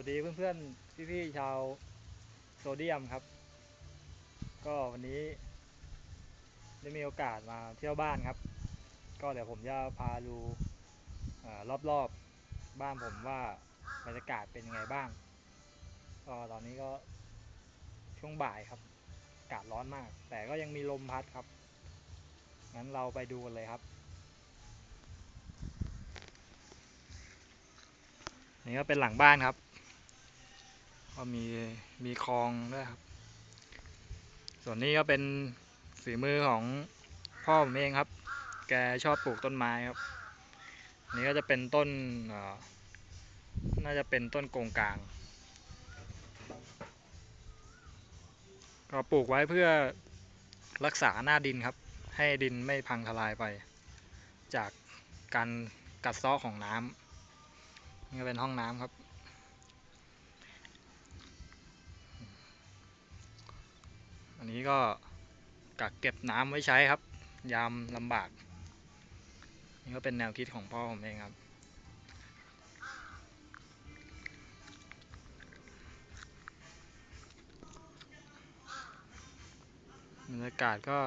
วัสดีเพื่อนๆ พี่ๆ ชาวโซเดียมครับ ก็วันนี้ได้มีโอกาสมาเที่ยวบ้านครับ ก็เดี๋ยวผมจะพาดูอ่อรอบๆบ้านผมว่าบรรยากาศเป็นยังไงบ้างก็ตอนนี้ก็ช่วงบ่ายครับ อากาศร้อนมาก แต่ก็ยังมีลมพัดครับ งั้นเราไปดูกันเลยครับ นี่ก็เป็นหลังบ้านครับ ก็มีมีคลองด้วยครับ ส่วนนี้ก็เป็นฝีมือของพ่อผมเองครับ แกชอบปลูกต้นไม้ครับนนี้ก็จะเป็นต้นน่าจะเป็นต้นโกงกลาง ก็ปลูกไว้เพื่อรักษาหน้าดินครับ ให้ดินไม่พังทลายไป จากการกัดเซาะของน้ำนี่ก็เป็นห้องน้ำครับ นี้ก็กักเก็บน้ำไว้ใช้ครับ ยามลำบาก นี่ก็เป็นแนวคิดของพ่อผมเองครับ บรรยากาศก็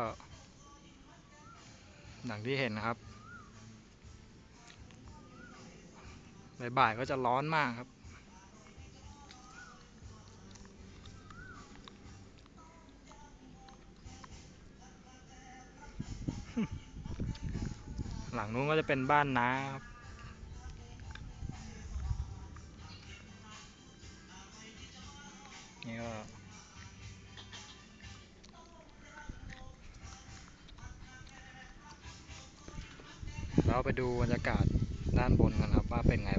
อย่างที่เห็นนะครับบ่ายๆก็จะร้อนมากครับ หลังนู้นก็จะเป็นบ้านน้าครับนี่ก็เราไปดูบรรยากาศด้านบนกันครับว่าเป็นไง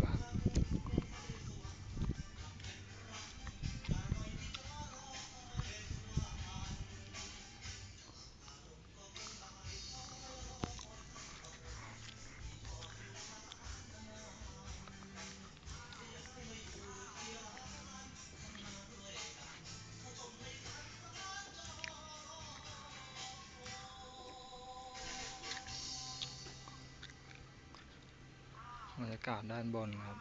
รรยากาศด้านบนครับ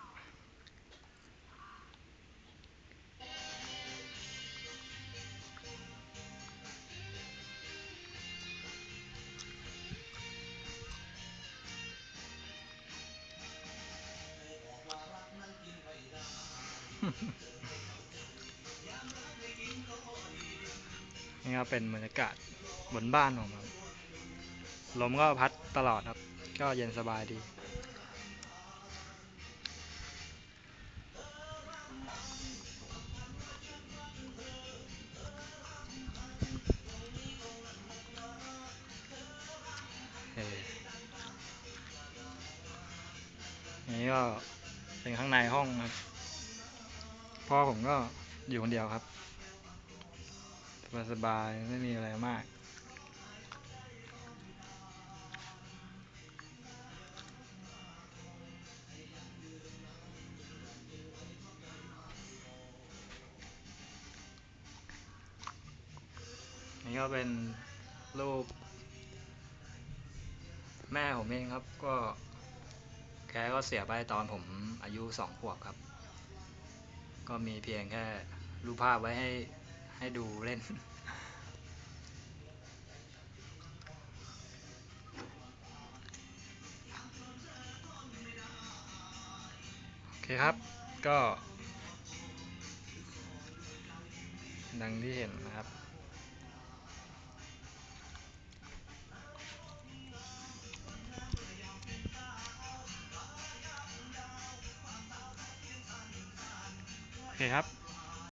นี่ก็เป็นบรรยากาศบนบ้านของผมลมก็พัดตลอดครับ ก็เย็นสบายดี นี่ก็เป็นข้างในห้องครับพ่อผมก็อยู่คนเดียวครับสบายๆไม่มีอะไรมากนี่ก็เป็นรูปแม่ผมเองครับก็ แกก็เสียไปตอนผมอายุสองขวบครับ ก็มีเพียงแค่รูปภาพไว้ให้ให้ดูเล่น โอเคครับ ก็ ดังที่เห็นนะครับ เคครับ